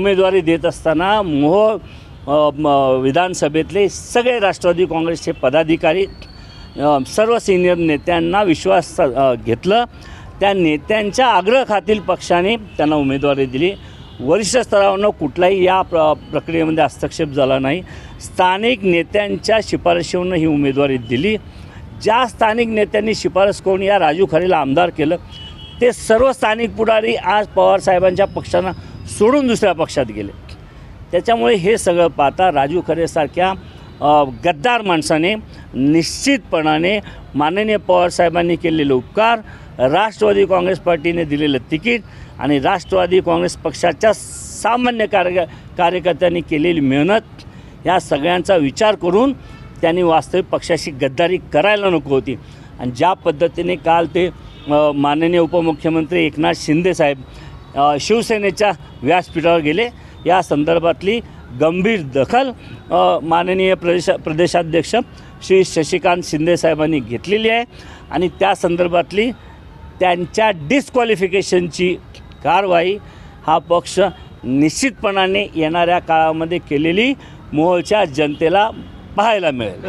उमेदवारी देत असताना मोह म- विधानसभेतले सगळे राष्ट्रवादी काँग्रेसचे पदाधिकारी सर्व सिनियर नेत्यांना विश्वास घेतलं. त्या नेत्यांच्या आग्रहाखातील पक्षाने त्यांना उमेदवारी दिली. वरिष्ठ स्तरावरनं कुठलाही या प्र प्रक्रियेमध्ये हस्तक्षेप झाला नाही. स्थानिक नेत्यांच्या शिफारशीवरनं ही उमेदवारी दिली. ज्या स्थानिक नेत्यांनी शिफारस करून या राजू खरेला आमदार केलं ते सर्व स्थानिक पुढारी आज पवारसाहेबांच्या पक्षांना सोडून दुसऱ्या पक्षात गेले. त्याच्यामुळे हे सगळं पाहता राजू खरेसारख्या गद्दार माणसाने निश्चितपणाने माननीय पवारसाहेबांनी केलेले उपकार राष्ट्रवादी काँग्रेस पार्टीने दिलेलं तिकीट आणि राष्ट्रवादी काँग्रेस पक्षाच्या सामान्य कार्य कार्यकर्त्यांनी केलेली मेहनत ह्या सगळ्यांचा विचार करून त्यांनी वास्तविक पक्षाशी गद्दारी करायला नको होती. आणि ज्या पद्धतीने काल ते माननीय उपमुख्यमंत्री एकनाथ शिंदेसाहेब शिवसेनेच्या व्यासपीठावर गेले. या संदर्भातली गंभीर दखल माननीय प्रदेश प्रदेशाध्यक्ष श्री शशिकांत शिंदेसाहेबांनी घेतलेली आहे. आणि त्या संदर्भातली त्यांच्या डिस्क्वालिफिकेशनची कारवाई हा पक्ष निश्चितपणाने येणाऱ्या काळामध्ये केलेली मोहोळच्या जनतेला पाहायला मिळेल.